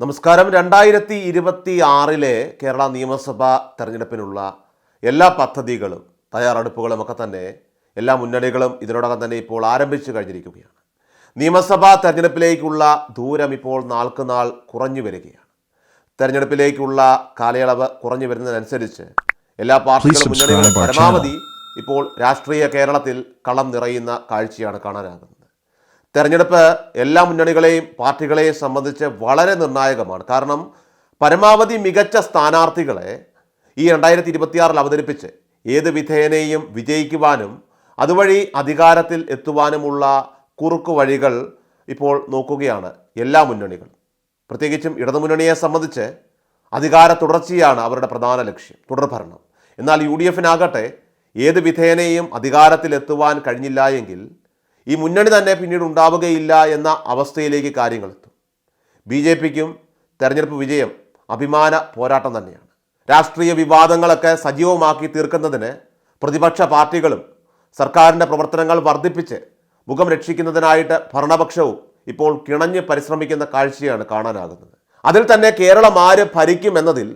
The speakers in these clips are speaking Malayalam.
നമസ്കാരം. രണ്ടായിരത്തി ഇരുപത്തി ആറിലെ കേരള നിയമസഭാ തെരഞ്ഞെടുപ്പിനുള്ള എല്ലാ പദ്ധതികളും തയ്യാറെടുപ്പുകളും ഒക്കെ തന്നെ എല്ലാ മുന്നണികളും ഇതിനോടകം തന്നെ ഇപ്പോൾ ആരംഭിച്ചു കഴിഞ്ഞിരിക്കുകയാണ്. നിയമസഭാ തെരഞ്ഞെടുപ്പിലേക്കുള്ള ദൂരം ഇപ്പോൾ നാൾക്ക് നാൾ കുറഞ്ഞു വരികയാണ്. തെരഞ്ഞെടുപ്പിലേക്കുള്ള കാലയളവ് കുറഞ്ഞു വരുന്നതിനനുസരിച്ച് എല്ലാ പാർട്ടികളും മുന്നണികളും പരമാവധി ഇപ്പോൾ രാഷ്ട്രീയ കേരളത്തിൽ കളം നിറയുന്ന കാഴ്ചയാണ് കാണാനാകുന്നത്. തെരഞ്ഞെടുപ്പ് എല്ലാ മുന്നണികളെയും പാർട്ടികളെയും സംബന്ധിച്ച് വളരെ നിർണായകമാണ്. കാരണം പരമാവധി മികച്ച സ്ഥാനാർത്ഥികളെ ഈ രണ്ടായിരത്തി ഇരുപത്തിയാറിൽ അവതരിപ്പിച്ച് ഏത് വിധേയനെയും വിജയിക്കുവാനും അതുവഴി അധികാരത്തിൽ എത്തുവാനുമുള്ള കുറുക്കു വഴികൾ ഇപ്പോൾ നോക്കുകയാണ് എല്ലാ മുന്നണികളും. പ്രത്യേകിച്ചും ഇടതുമുന്നണിയെ സംബന്ധിച്ച് അധികാര തുടർച്ചയാണ് അവരുടെ പ്രധാന ലക്ഷ്യം തുടർഭരണം എന്നാൽ യു ഡി എഫിനാകട്ടെ ഏത് വിധേയനെയും അധികാരത്തിലെത്തുവാൻ കഴിഞ്ഞില്ല എങ്കിൽ ഈ മുന്നണി തന്നെ പിന്നീട് ഉണ്ടാവുകയില്ല എന്ന അവസ്ഥയിലേക്ക് കാര്യങ്ങൾ എത്തും. ബി ജെ പിക്കും തെരഞ്ഞെടുപ്പ് വിജയം അഭിമാന പോരാട്ടം തന്നെയാണ്. രാഷ്ട്രീയ വിവാദങ്ങളൊക്കെ സജീവമാക്കി തീർക്കുന്നതിന് പ്രതിപക്ഷ പാർട്ടികളും സർക്കാരിന്റെ പ്രവർത്തനങ്ങൾ വർദ്ധിപ്പിച്ച് മുഖം രക്ഷിക്കുന്നതിനായിട്ട് ഭരണപക്ഷവും ഇപ്പോൾ കിണഞ്ഞ് പരിശ്രമിക്കുന്ന കാഴ്ചയാണ് കാണാനാകുന്നത്. അതിൽ തന്നെ കേരളം ആര് ഭരിക്കും എന്നതിൽ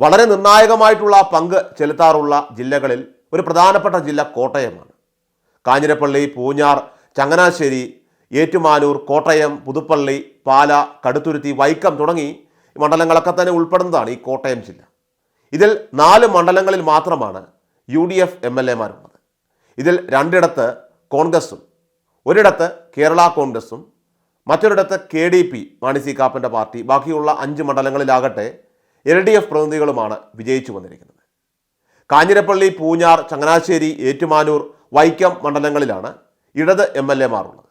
വളരെ നിർണായകമായിട്ടുള്ള പങ്ക് ചെലുത്താറുള്ള ജില്ലകളിൽ ഒരു പ്രധാനപ്പെട്ട ജില്ല കോട്ടയമാണ്. കാഞ്ഞിരപ്പള്ളി പൂഞ്ഞാർ ചങ്ങനാശ്ശേരി ഏറ്റുമാനൂർ കോട്ടയം പുതുപ്പള്ളി പാല കടുത്തുരുത്തി വൈക്കം തുടങ്ങി മണ്ഡലങ്ങളൊക്കെ തന്നെ ഉൾപ്പെടുന്നതാണ് ഈ കോട്ടയം ജില്ല. ഇതിൽ നാല് മണ്ഡലങ്ങളിൽ മാത്രമാണ് U D F M L എമാരുള്ളത് ഇതിൽ രണ്ടിടത്ത് കോൺഗ്രസും ഒരിടത്ത് കേരള കോൺഗ്രസും മറ്റൊരിടത്ത് K D P Mani C കാപ്പന്റെ party ബാക്കിയുള്ള അഞ്ച് മണ്ഡലങ്ങളിലാകട്ടെ എൽ ഡി എഫ് പ്രതിനിധികളുമാണ് വിജയിച്ചു വന്നിരിക്കുന്നത്. കാഞ്ഞിരപ്പള്ളി പൂഞ്ഞാർ ചങ്ങനാശ്ശേരി ഏറ്റുമാനൂർ വൈക്കം മണ്ഡലങ്ങളിലാണ് ഇടത് എം എൽ എ മാറുള്ളത്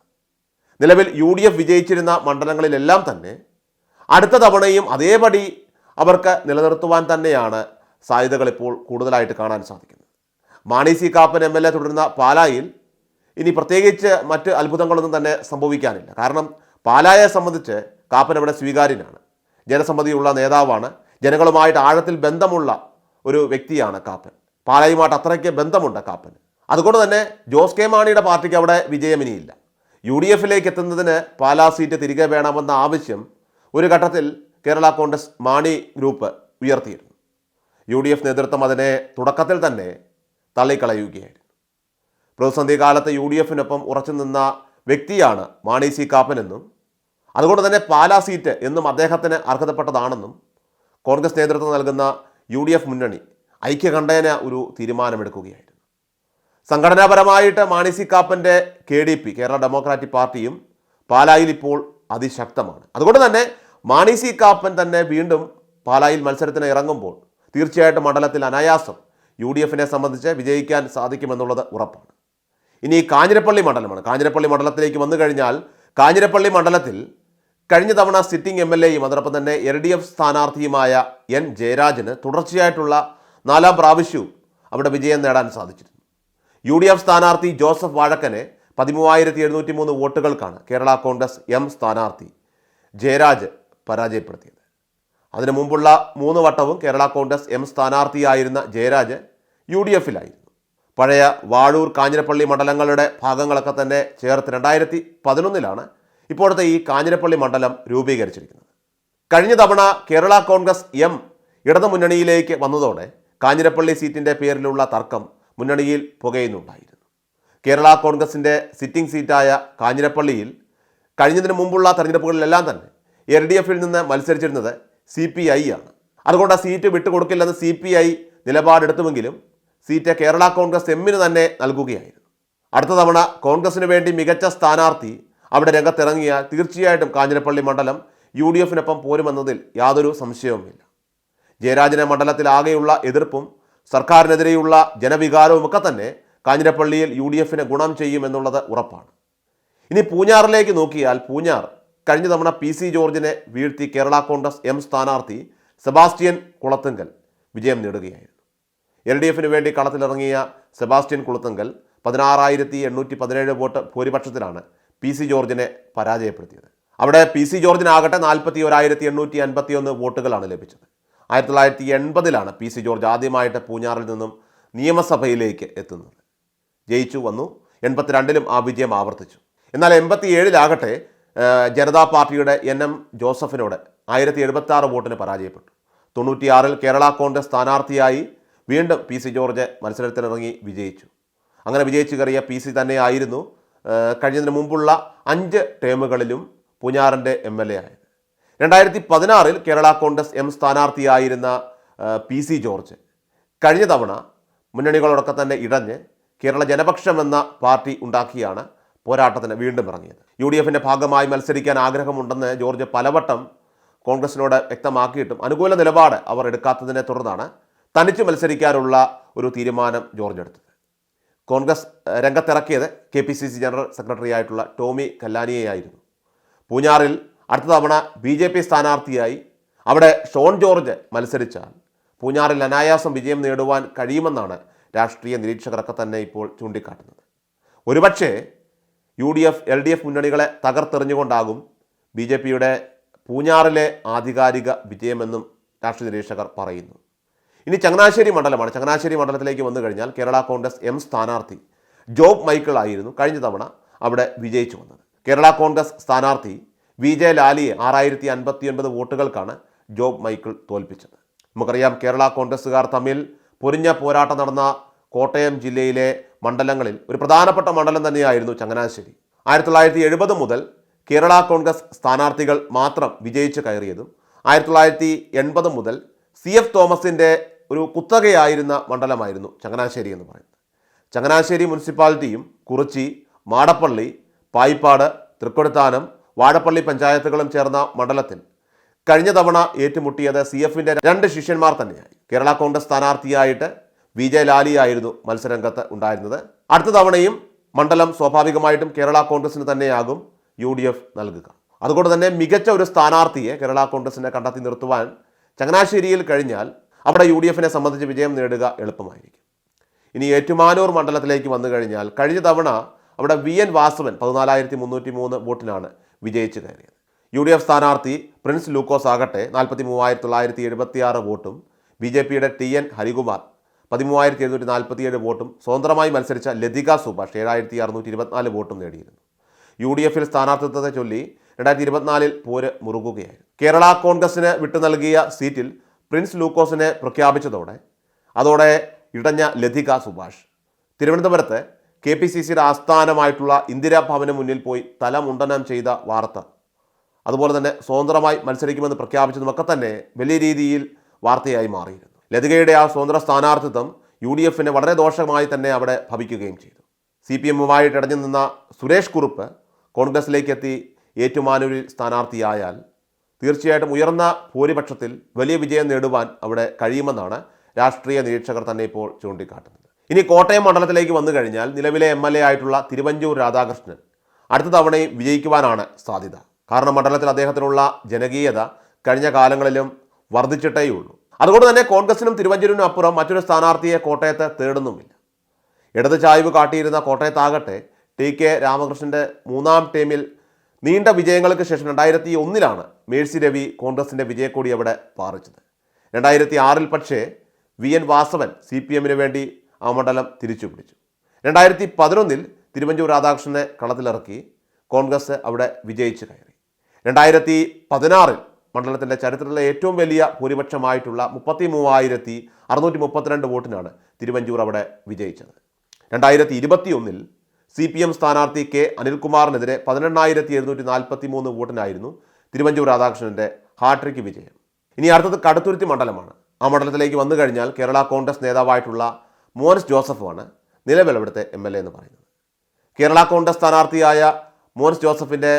നിലവിൽ യു ഡി എഫ് വിജയിച്ചിരുന്ന മണ്ഡലങ്ങളിലെല്ലാം തന്നെ അടുത്ത തവണയും അതേപടി അവർക്ക് നിലനിർത്തുവാൻ തന്നെയാണ് സാധ്യതകൾ ഇപ്പോൾ കൂടുതലായിട്ട് കാണാൻ സാധിക്കുന്നത്. Mani C Kappan M L A തുടരുന്ന പാലായിൽ ഇനി പ്രത്യേകിച്ച് മറ്റ് അത്ഭുതങ്ങളൊന്നും തന്നെ സംഭവിക്കാനില്ല. കാരണം പാലായെ സംബന്ധിച്ച് കാപ്പൻ അവിടെ സ്വീകാര്യനാണ്. ജനസമ്മതിയുള്ള നേതാവാണ്. ജനങ്ങളുമായിട്ട് ആഴത്തിൽ ബന്ധമുള്ള ഒരു വ്യക്തിയാണ് കാപ്പൻ. പാലായുമായിട്ട് അത്രയ്ക്ക് ബന്ധമുണ്ട് കാപ്പന്. അതുകൊണ്ട് തന്നെ ജോസ് കെ മാണിയുടെ പാർട്ടിക്ക് അവിടെ വിജയമിനിയില്ല. യു ഡി എഫിലേക്ക് എത്തുന്നതിന് പാലാ സീറ്റ് തിരികെ വേണമെന്ന ആവശ്യം ഒരു ഘട്ടത്തിൽ കേരള കോൺഗ്രസ് മാണി ഗ്രൂപ്പ് ഉയർത്തിയിരുന്നു. യു ഡി എഫ് നേതൃത്വം അതിനെ തുടക്കത്തിൽ തന്നെ തള്ളിക്കളയുകയായിരുന്നു. പ്രതിസന്ധി കാലത്ത് യു ഡി എഫിനൊപ്പം ഉറച്ചു നിന്ന വ്യക്തിയാണ് മാണി സി കാപ്പനെന്നും അതുകൊണ്ട് തന്നെ പാലാ സീറ്റ് എന്നും അദ്ദേഹത്തിന് അർഹതപ്പെട്ടതാണെന്നും കോൺഗ്രസ് നേതൃത്വം നൽകുന്ന യു ഡി എഫ് മുന്നണി ഐക്യകണ്ഠേന ഒരു തീരുമാനമെടുക്കുകയായിരുന്നു. സംഘടനാപരമായിട്ട് Mani C കാപ്പന്റെ K D P Kerala democratic പാർട്ടിയും പാലായിൽ ഇപ്പോൾ അതിശക്തമാണ്. അതുകൊണ്ട് തന്നെ മാണി സി കാപ്പൻ തന്നെ വീണ്ടും പാലായിൽ മത്സരത്തിന് ഇറങ്ങുമ്പോൾ തീർച്ചയായിട്ടും മണ്ഡലത്തിൽ അനായാസം യു ഡി എഫിനെ സംബന്ധിച്ച് വിജയിക്കാൻ സാധിക്കുമെന്നുള്ളത് ഉറപ്പാണ്. ഇനി കാഞ്ഞിരപ്പള്ളി മണ്ഡലമാണ്. കാഞ്ഞിരപ്പള്ളി മണ്ഡലത്തിലേക്ക് വന്നു കഴിഞ്ഞാൽ കാഞ്ഞിരപ്പള്ളി മണ്ഡലത്തിൽ കഴിഞ്ഞ തവണ സിറ്റിംഗ് എം എൽ എയും അതോടൊപ്പം തന്നെ എൽ ഡി എഫ് സ്ഥാനാർത്ഥിയുമായ എൻ ജയരാജന് തുടർച്ചയായിട്ടുള്ള നാലാം പ്രാവശ്യവും അവിടെ വിജയം നേടാൻ സാധിച്ചിരുന്നു. യു ഡി എഫ് സ്ഥാനാർത്ഥി ജോസഫ് വാഴക്കനെ പതിമൂവായിരത്തി എഴുന്നൂറ്റി മൂന്ന് വോട്ടുകൾക്കാണ് കേരള കോൺഗ്രസ് എം സ്ഥാനാർത്ഥി ജയരാജ് പരാജയപ്പെടുത്തിയത്. അതിനു മുമ്പുള്ള മൂന്ന് വട്ടവും കേരള കോൺഗ്രസ് എം സ്ഥാനാർത്ഥിയായിരുന്ന ജയരാജ് യു ഡി എഫിലായിരുന്നു. പഴയ വാഴൂർ കാഞ്ഞിരപ്പള്ളി മണ്ഡലങ്ങളുടെ ഭാഗങ്ങളൊക്കെ തന്നെ ചേർത്ത് രണ്ടായിരത്തി പതിനൊന്നിലാണ് ഇപ്പോഴത്തെ ഈ കാഞ്ഞിരപ്പള്ളി മണ്ഡലം രൂപീകരിച്ചിരിക്കുന്നത്. കഴിഞ്ഞ തവണ കേരള കോൺഗ്രസ് എം ഇടതു മുന്നണിയിലേക്ക് വന്നതോടെ കാഞ്ഞിരപ്പള്ളി സീറ്റിന്റെ പേരിലുള്ള തർക്കം മുന്നണിയിൽ പുകയുന്നുണ്ടായിരുന്നു. കേരള കോൺഗ്രസിന്റെ സിറ്റിംഗ് സീറ്റായ കാഞ്ഞിരപ്പള്ളിയിൽ കഴിഞ്ഞതിന് മുമ്പുള്ള തെരഞ്ഞെടുപ്പുകളിലെല്ലാം തന്നെ എൽ ഡി എഫിൽ നിന്ന് മത്സരിച്ചിരുന്നത് സി പി ഐ ആണ്. അതുകൊണ്ട് ആ സീറ്റ് വിട്ടുകൊടുക്കില്ലെന്ന് സി പി ഐ നിലപാടെടുത്തുമെങ്കിലും സീറ്റ് കേരള കോൺഗ്രസ് എമ്മിന് തന്നെ നൽകുകയായിരുന്നു. അടുത്ത തവണ കോൺഗ്രസിന് വേണ്ടി മികച്ച സ്ഥാനാർത്ഥി അവിടെ രംഗത്തിറങ്ങിയാൽ തീർച്ചയായിട്ടും കാഞ്ഞിരപ്പള്ളി മണ്ഡലം യു ഡി എഫിനൊപ്പം പോരുമെന്നതിൽ യാതൊരു സംശയവുമില്ല. ജയരാജന മണ്ഡലത്തിലാകെയുള്ള എതിർപ്പും സർക്കാരിനെതിരെയുള്ള ജനവികാരവുമൊക്കെ തന്നെ കാഞ്ഞിരപ്പള്ളിയിൽ യു ഡി എഫിന് ഗുണം ചെയ്യുമെന്നുള്ളത് ഉറപ്പാണ്. ഇനി പൂഞ്ഞാറിലേക്ക് നോക്കിയാൽ പൂഞ്ഞാർ കഴിഞ്ഞ തവണ പി സി ജോർജിനെ വീഴ്ത്തി കേരള കോൺഗ്രസ് എം സ്ഥാനാർത്ഥി സെബാസ്റ്റ്യൻ കുളത്തുങ്കൽ വിജയം നേടുകയായിരുന്നു. എൽ ഡി എഫിന് വേണ്ടി കളത്തിലിറങ്ങിയ സെബാസ്റ്റ്യൻ കുളത്തുങ്കൽ പതിനാറായിരത്തി എണ്ണൂറ്റി പതിനേഴ് വോട്ട് ഭൂരിപക്ഷത്തിലാണ് പി സി ജോർജിനെ പരാജയപ്പെടുത്തിയത്. അവിടെ പി സി ജോർജിനാകട്ടെ നാൽപ്പത്തി ഒരായിരത്തി എണ്ണൂറ്റി അൻപത്തി ഒന്ന് വോട്ടുകളാണ് ലഭിച്ചത്. ആയിരത്തി തൊള്ളായിരത്തി എൺപതിലാണ് പി സി ജോർജ് ആദ്യമായിട്ട് പൂഞ്ഞാറിൽ നിന്നും നിയമസഭയിലേക്ക് എത്തുന്നത്. ജയിച്ചു വന്നു എൺപത്തിരണ്ടിലും ആ വിജയം ആവർത്തിച്ചു. എന്നാൽ എൺപത്തി ഏഴിലാകട്ടെ ജനതാ പാർട്ടിയുടെ എൻ എം ജോസഫിനോട് ആയിരത്തി എഴുപത്തി ആറ് വോട്ടിന് പരാജയപ്പെട്ടു. തൊണ്ണൂറ്റിയാറിൽ കേരള കോൺഗ്രസ് സ്ഥാനാർത്ഥിയായി വീണ്ടും പി സി ജോർജ് മത്സരത്തിനിറങ്ങി വിജയിച്ചു. അങ്ങനെ വിജയിച്ചു കയറിയ പി സി തന്നെയായിരുന്നു കഴിഞ്ഞതിന് മുമ്പുള്ള അഞ്ച് ടേമുകളിലും പൂഞ്ഞാറിന്റെ എം എൽ എ ആയത്. രണ്ടായിരത്തി പതിനാറിൽ കേരള കോൺഗ്രസ് എം സ്ഥാനാർത്ഥിയായിരുന്ന പി സി ജോർജ് കഴിഞ്ഞ തവണ മുന്നണികളോടൊക്കെ തന്നെ ഇടഞ്ഞ് കേരള ജനപക്ഷം എന്ന പാർട്ടി ഉണ്ടാക്കിയാണ് പോരാട്ടത്തിന് വീണ്ടും ഇറങ്ങിയത്. യു ഡി എഫിന്റെ ഭാഗമായി മത്സരിക്കാൻ ആഗ്രഹമുണ്ടെന്ന് ജോർജ് പലവട്ടം കോൺഗ്രസിനോട് വ്യക്തമാക്കിയിട്ടും അനുകൂല നിലപാട് അവർ എടുക്കാത്തതിനെ തുടർന്നാണ് തനിച്ച് മത്സരിക്കാനുള്ള ഒരു തീരുമാനം ജോർജ് എടുത്തത്. Congress രംഗത്തിറക്കിയത് K P C C general secretary ആയിട്ടുള്ള ടോമി കല്ലാനിയെയായിരുന്നു. പൂഞ്ഞാറിൽ അടുത്ത തവണ ബി ജെ പി സ്ഥാനാർത്ഥിയായി അവിടെ ഷോൺ ജോർജ് മത്സരിച്ചാൽ പൂഞ്ഞാറിൽ അനായാസം വിജയം നേടുവാൻ കഴിയുമെന്നാണ് രാഷ്ട്രീയ നിരീക്ഷകരൊക്കെ തന്നെ ഇപ്പോൾ ചൂണ്ടിക്കാട്ടുന്നത്. ഒരുപക്ഷേ U D F L D F മുന്നണികളെ തകർത്തെറിഞ്ഞുകൊണ്ടാകും ബി ജെ പിയുടെ പൂഞ്ഞാറിലെ ആധികാരിക വിജയമെന്നും രാഷ്ട്രീയ നിരീക്ഷകർ പറയുന്നു. ഇനി ചങ്ങനാശ്ശേരി മണ്ഡലമാണ്. ചങ്ങനാശ്ശേരി മണ്ഡലത്തിലേക്ക് വന്നു കഴിഞ്ഞാൽ കേരള കോൺഗ്രസ് എം സ്ഥാനാർത്ഥി ജോബ് മൈക്കിൾ ആയിരുന്നു കഴിഞ്ഞ തവണ അവിടെ വിജയിച്ചു വന്നത്. കേരള കോൺഗ്രസ് സ്ഥാനാർത്ഥി വി ജെ ലാലിയെ ആറായിരത്തി അൻപത്തി ഒൻപത് വോട്ടുകൾക്കാണ് ജോബ് മൈക്കിൾ തോൽപ്പിച്ചത്. നമുക്കറിയാം കേരള കോൺഗ്രസ്സുകാർ തമ്മിൽ പൊരിഞ്ഞ പോരാട്ടം നടന്ന കോട്ടയം ജില്ലയിലെ മണ്ഡലങ്ങളിൽ ഒരു പ്രധാനപ്പെട്ട മണ്ഡലം തന്നെയായിരുന്നു ചങ്ങനാശ്ശേരി. ആയിരത്തി തൊള്ളായിരത്തി എഴുപത് മുതൽ കേരള കോൺഗ്രസ് സ്ഥാനാർത്ഥികൾ മാത്രം വിജയിച്ച് കയറിയതും ആയിരത്തി തൊള്ളായിരത്തി എൺപത് മുതൽ സി എഫ് തോമസിന്റെ ഒരു കുത്തകയായിരുന്ന മണ്ഡലമായിരുന്നു ചങ്ങനാശ്ശേരി എന്ന് പറയുന്നത്. ചങ്ങനാശ്ശേരി മുനിസിപ്പാലിറ്റിയും കുറിച്ചി മാടപ്പള്ളി പായിപ്പാട് തൃക്കൊടുത്താനം വാഴപ്പള്ളി പഞ്ചായത്തുകളും ചേർന്ന മണ്ഡലത്തിൽ കഴിഞ്ഞ തവണ ഏറ്റുമുട്ടിയത് സി എഫിന്റെ രണ്ട് ശിഷ്യന്മാർ തന്നെയായി. കേരള കോൺഗ്രസ് സ്ഥാനാർത്ഥിയായിട്ട് വി ജെ ലാലിയായിരുന്നു മത്സരരംഗത്ത് ഉണ്ടായിരുന്നത്. അടുത്ത തവണയും മണ്ഡലം സ്വാഭാവികമായിട്ടും കേരള കോൺഗ്രസിന് തന്നെയാകും യു ഡി എഫ് നൽകുക. അതുകൊണ്ട് തന്നെ മികച്ച ഒരു സ്ഥാനാർത്ഥിയെ കേരള കോൺഗ്രസിനെ കണ്ടെത്തി നിർത്തുവാൻ ചങ്ങനാശ്ശേരിയിൽ കഴിഞ്ഞാൽ അവിടെ യു ഡി എഫിനെ സംബന്ധിച്ച് വിജയം നേടുക എളുപ്പമായിരിക്കും. ഇനി ഏറ്റുമാനൂർ മണ്ഡലത്തിലേക്ക് വന്നു കഴിഞ്ഞാൽ കഴിഞ്ഞ തവണ അവിടെ വി എൻ വാസവൻ പതിനാലായിരത്തി മുന്നൂറ്റി മൂന്ന് വോട്ടിനാണ് വിജയിച്ചു കയറിയത് യു ഡി എഫ് സ്ഥാനാർത്ഥി പ്രിൻസ് ലൂക്കോസ് ആകട്ടെ നാൽപ്പത്തി മൂവായിരത്തി തൊള്ളായിരത്തി എഴുപത്തി ആറ് വോട്ടും ബി ജെ പിയുടെ ടി എൻ ഹരികുമാർ പതിമൂവായിരത്തി എഴുന്നൂറ്റി നാൽപ്പത്തിയേഴ് വോട്ടും സ്വതന്ത്രമായി മത്സരിച്ച ലതിക സുഭാഷ് ഏഴായിരത്തി അറുന്നൂറ്റി ഇരുപത്തിനാല് വോട്ടും നേടിയിരുന്നു. യു ഡി എഫിൽ സ്ഥാനാർത്ഥിത്വത്തെ ചൊല്ലി രണ്ടായിരത്തി ഇരുപത്തിനാലിൽ പോര് മുറുകുകയായിരുന്നു. കേരള കോൺഗ്രസിന് വിട്ടു നൽകിയ സീറ്റിൽ പ്രിൻസ് ലൂക്കോസിനെ പ്രഖ്യാപിച്ചതോടെ അതോടെ ഇടഞ്ഞ ലതിക സുഭാഷ് തിരുവനന്തപുരത്ത് കെ പി സി സിയുടെ ആസ്ഥാനമായിട്ടുള്ള ഇന്ദിരാഭവന് മുന്നിൽ പോയി തലമുണ്ടനം ചെയ്ത വാർത്ത. അതുപോലെ തന്നെ സ്വതന്ത്രമായി മത്സരിക്കുമെന്ന് പ്രഖ്യാപിച്ചതുമൊക്കെ തന്നെ വലിയ രീതിയിൽ വാർത്തയായി മാറിയിരുന്നു. ലതികയുടെ ആ സ്വതന്ത്ര സ്ഥാനാർത്ഥിത്വം യു ഡി എഫിനെ വളരെ ദോഷമായി തന്നെ അവിടെ ഭവിക്കുകയും ചെയ്തു. സി പി എമ്മുമായിട്ട് ഇടഞ്ഞു നിന്ന സുരേഷ് കുറുപ്പ് കോൺഗ്രസിലേക്ക് എത്തി ഏറ്റുമാനൂരിൽ സ്ഥാനാർത്ഥിയായാൽ തീർച്ചയായിട്ടും ഉയർന്ന ഭൂരിപക്ഷത്തിൽ വലിയ വിജയം നേടുവാൻ അവിടെ കഴിയുമെന്നാണ് രാഷ്ട്രീയ നിരീക്ഷകർ തന്നെ ഇപ്പോൾ ചൂണ്ടിക്കാട്ടുന്നത്. ഇനി കോട്ടയം മണ്ഡലത്തിലേക്ക് വന്നു കഴിഞ്ഞാൽ നിലവിലെ എം എൽ എ ആയിട്ടുള്ള തിരുവഞ്ചൂർ രാധാകൃഷ്ണൻ അടുത്ത തവണയും വിജയിക്കുവാനാണ് സാധ്യത. കാരണം മണ്ഡലത്തിൽ അദ്ദേഹത്തിനുള്ള ജനകീയത കഴിഞ്ഞ കാലങ്ങളിലും വർദ്ധിച്ചിട്ടേയുള്ളൂ. അതുകൊണ്ട് തന്നെ കോൺഗ്രസിനും തിരുവഞ്ചൂരിനും അപ്പുറം മറ്റൊരു സ്ഥാനാർത്ഥിയെ കോട്ടയത്ത് തേടുന്നുമില്ല. ഇടത് ചായ്വ് കാട്ടിയിരുന്ന കോട്ടയത്താകട്ടെ ടി കെ രാമകൃഷ്ണന്റെ മൂന്നാം ടീമിൽ നീണ്ട വിജയങ്ങൾക്ക് ശേഷം രണ്ടായിരത്തി ഒന്നിലാണ് മേഴ്സി രവി കോൺഗ്രസിന്റെ വിജയക്കൊടി അവിടെ പാറിച്ചത്. രണ്ടായിരത്തി ആറിൽ പക്ഷേ V N Vasavan C P എമ്മിന് വേണ്ടി ആ മണ്ഡലം തിരിച്ചു പിടിച്ചു. രണ്ടായിരത്തി പതിനൊന്നിൽ തിരുവഞ്ചൂർ രാധാകൃഷ്ണനെ കളത്തിലിറക്കി കോൺഗ്രസ് അവിടെ വിജയിച്ചു കയറി. രണ്ടായിരത്തി പതിനാറിൽ മണ്ഡലത്തിന്റെ ചരിത്രത്തിലെ ഏറ്റവും വലിയ ഭൂരിപക്ഷമായിട്ടുള്ള മുപ്പത്തി മൂവായിരത്തി അറുന്നൂറ്റി മുപ്പത്തിരണ്ട് വോട്ടിനാണ് തിരുവഞ്ചൂർ അവിടെ വിജയിച്ചത്. രണ്ടായിരത്തി ഇരുപത്തി ഒന്നിൽ സി പി എം സ്ഥാനാർത്ഥി കെ അനിൽകുമാറിനെതിരെ പതിനെണ്ണായിരത്തി എഴുന്നൂറ്റി നാൽപ്പത്തി മൂന്ന് വോട്ടിനായിരുന്നു തിരുവഞ്ചൂർ രാധാകൃഷ്ണന്റെ ഹാട്രിക്ക് വിജയം. ഇനി അടുത്തത് കടുത്തുരുത്തി മണ്ഡലമാണ്. ആ മണ്ഡലത്തിലേക്ക് വന്നു കഴിഞ്ഞാൽ കേരള കോൺഗ്രസ് നേതാവായിട്ടുള്ള മോൻസ് ജോസഫുമാണ് നിലവിൽ അവിടുത്തെ എം എൽ എ എന്ന് പറയുന്നത്. കേരള കോൺഗ്രസ് സ്ഥാനാർത്ഥിയായ മോനസ് ജോസഫിന്റെ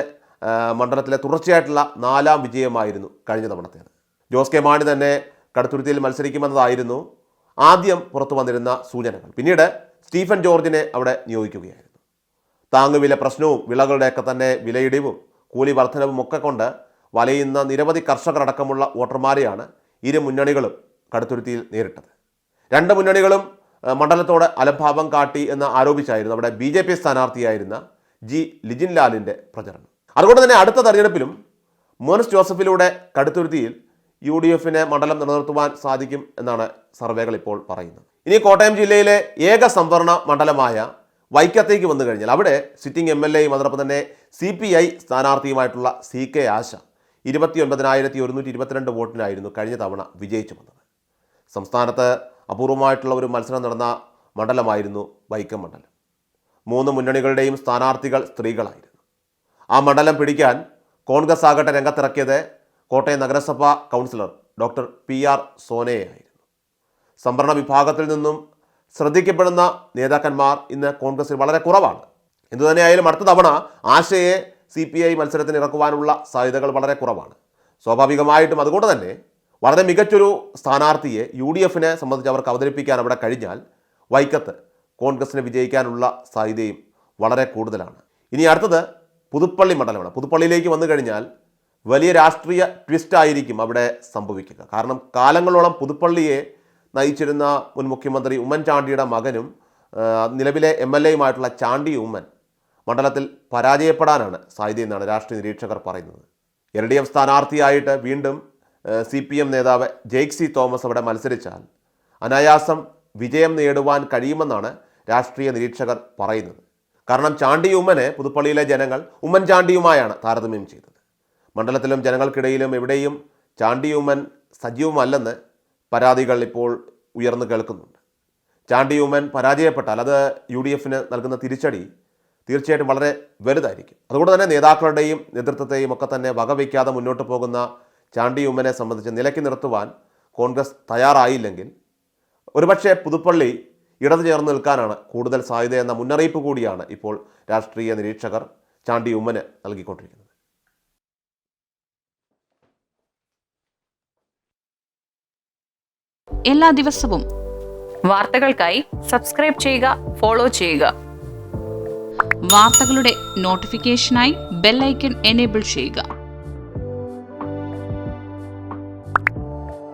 മണ്ഡലത്തിലെ തുടർച്ചയായിട്ടുള്ള നാലാം വിജയമായിരുന്നു കഴിഞ്ഞ തവണത്തേത്. ജോസ് കെ മാണി തന്നെ കടുത്തുരുത്തിയിൽ മത്സരിക്കുമെന്നതായിരുന്നു ആദ്യം പുറത്തു വന്നിരുന്ന സൂചനകൾ. പിന്നീട് സ്റ്റീഫൻ ജോർജിനെ അവിടെ നിയോഗിക്കുകയായിരുന്നു. താങ്ങുവില പ്രശ്നവും വിളകളുടെയൊക്കെ തന്നെ വിലയിടിവും കൂലി വർധനവും ഒക്കെ കൊണ്ട് വലയുന്ന നിരവധി കർഷകരടക്കമുള്ള വോട്ടർമാരെയാണ് ഇരു മുന്നണികളും കടുത്തുരുത്തിയിൽ നേരിട്ടത്. രണ്ട് മുന്നണികളും മണ്ഡലത്തോട് അലംഭാവം കാട്ടി എന്ന് ആരോപിച്ചായിരുന്നു നമ്മുടെ ബി ജെ പി സ്ഥാനാർത്ഥിയായിരുന്ന ജി ലിജിൻ ലാലിന്റെ പ്രചരണം. അതുകൊണ്ട് തന്നെ അടുത്ത തെരഞ്ഞെടുപ്പിലും മോനസ് ജോസഫിലൂടെ കടുത്തുരുത്തിയിൽ യു ഡി എഫിനെ മണ്ഡലം നിലനിർത്തുവാൻ സാധിക്കും എന്നാണ് സർവേകൾ ഇപ്പോൾ പറയുന്നത്. ഇനി കോട്ടയം ജില്ലയിലെ ഏക സംവരണ മണ്ഡലമായ വൈക്കത്തേക്ക് വന്നു കഴിഞ്ഞാൽ അവിടെ സിറ്റിംഗ് എം എൽ എയും അതോടൊപ്പം തന്നെ സി പി ഐ സ്ഥാനാർത്ഥിയുമായിട്ടുള്ള സി കെ ആശ ഇരുപത്തി ഒൻപതിനായിരത്തി ഒരുന്നൂറ്റി ഇരുപത്തിരണ്ട് വോട്ടിനായിരുന്നു കഴിഞ്ഞ തവണ വിജയിച്ചു വന്നത്. സംസ്ഥാനത്ത് അപൂർവമായിട്ടുള്ള ഒരു മത്സരം നടന്ന മണ്ഡലമായിരുന്നു വൈക്കം മണ്ഡലം. മൂന്ന് മുന്നണികളുടെയും സ്ഥാനാർത്ഥികൾ സ്ത്രീകളായിരുന്നു. ആ മണ്ഡലം പിടിക്കാൻ കോൺഗ്രസ് ആകട്ടെ രംഗത്തിറക്കിയത് കോട്ടയം നഗരസഭാ കൗൺസിലർ ഡോക്ടർ പി ആർ സോനയായിരുന്നു സംവരണ വിഭാഗത്തിൽ നിന്നും ശ്രദ്ധിക്കപ്പെടുന്ന നേതാക്കന്മാർ ഇന്ന് കോൺഗ്രസിൽ വളരെ കുറവാണ്. എന്തുതന്നെയായാലും അടുത്ത തവണ ആശയെ സി പി ഐ മത്സരത്തിന് ഇറക്കുവാനുള്ള സാധ്യതകൾ വളരെ കുറവാണ്. സ്വാഭാവികമായിട്ടും അതുകൊണ്ട് തന്നെ വളരെ മികച്ചൊരു സ്ഥാനാർത്ഥിയെ യു ഡി എഫിനെ സംബന്ധിച്ച് അവർക്ക് അവതരിപ്പിക്കാൻ അവിടെ കഴിഞ്ഞാൽ വൈക്കത്ത് കോൺഗ്രസിന് വിജയിക്കാനുള്ള സാധ്യതയും വളരെ കൂടുതലാണ്. ഇനി അടുത്തത് പുതുപ്പള്ളി മണ്ഡലമാണ്. പുതുപ്പള്ളിയിലേക്ക് വന്നു കഴിഞ്ഞാൽ വലിയ രാഷ്ട്രീയ ട്വിസ്റ്റ് ആയിരിക്കും അവിടെ സംഭവിക്കുക. കാരണം കാലങ്ങളോളം പുതുപ്പള്ളിയെ നയിച്ചിരുന്ന മുൻ മുഖ്യമന്ത്രി ഉമ്മൻചാണ്ടിയുടെ മകനും നിലവിലെ എം എൽ എയുമായിട്ടുള്ള ചാണ്ടി ഉമ്മൻ മണ്ഡലത്തിൽ പരാജയപ്പെടാനാണ് സാധ്യതയെന്നാണ് രാഷ്ട്രീയ നിരീക്ഷകർ പറയുന്നത്. എൽ ഡി എഫ് സ്ഥാനാർത്ഥിയായിട്ട് വീണ്ടും സി പി എം നേതാവ് ജെയ്ക് സി തോമസ് അവിടെ മത്സരിച്ചാൽ അനായാസം വിജയം നേടുവാൻ കഴിയുമെന്നാണ് രാഷ്ട്രീയ നിരീക്ഷകർ പറയുന്നത്. കാരണം ചാണ്ടി ഉമ്മനെ പുതുപ്പള്ളിയിലെ ജനങ്ങൾ ഉമ്മൻചാണ്ടിയുമായാണ് താരതമ്യം ചെയ്തത്. മണ്ഡലത്തിലും ജനങ്ങൾക്കിടയിലും എവിടെയും ചാണ്ടി ഉമ്മൻ സജീവമല്ലെന്ന് പരാതികൾ ഇപ്പോൾ ഉയർന്നു കേൾക്കുന്നുണ്ട്. ചാണ്ടി ഉമ്മൻ പരാജയപ്പെട്ടാൽ അത് യു ഡി എഫിന് നൽകുന്ന തിരിച്ചടി തീർച്ചയായിട്ടും വളരെ വലുതായിരിക്കും. അതുകൊണ്ട് തന്നെ നേതാക്കളുടെയും നേതൃത്വത്തെയും ഒക്കെ തന്നെ വകവയ്ക്കാതെ മുന്നോട്ട് പോകുന്ന ചാണ്ടി ഉമ്മനെ സംബന്ധിച്ച് നിലയ്ക്ക് നിർത്തുവാൻ കോൺഗ്രസ് തയ്യാറായില്ലെങ്കിൽ ഒരുപക്ഷെ പുതുപ്പള്ളി ഇടതു ചേർന്ന് നിൽക്കാനാണ് കൂടുതൽ സാധ്യതയെന്ന മുന്നറിയിപ്പ് കൂടിയാണ് ഇപ്പോൾ രാഷ്ട്രീയ നിരീക്ഷകർ ചാണ്ടി ഉമ്മന് നൽകിക്കൊണ്ടിരിക്കുന്നത്. എല്ലാ ദിവസവും വാർത്തകൾക്കായി സബ്സ്ക്രൈബ് ചെയ്യുക ഫോളോ ചെയ്യുക. വാർത്തകളുടെ നോട്ടിഫിക്കേഷനായി ബെല്ലൈക്കൺ എനേബിൾ ചെയ്യുക.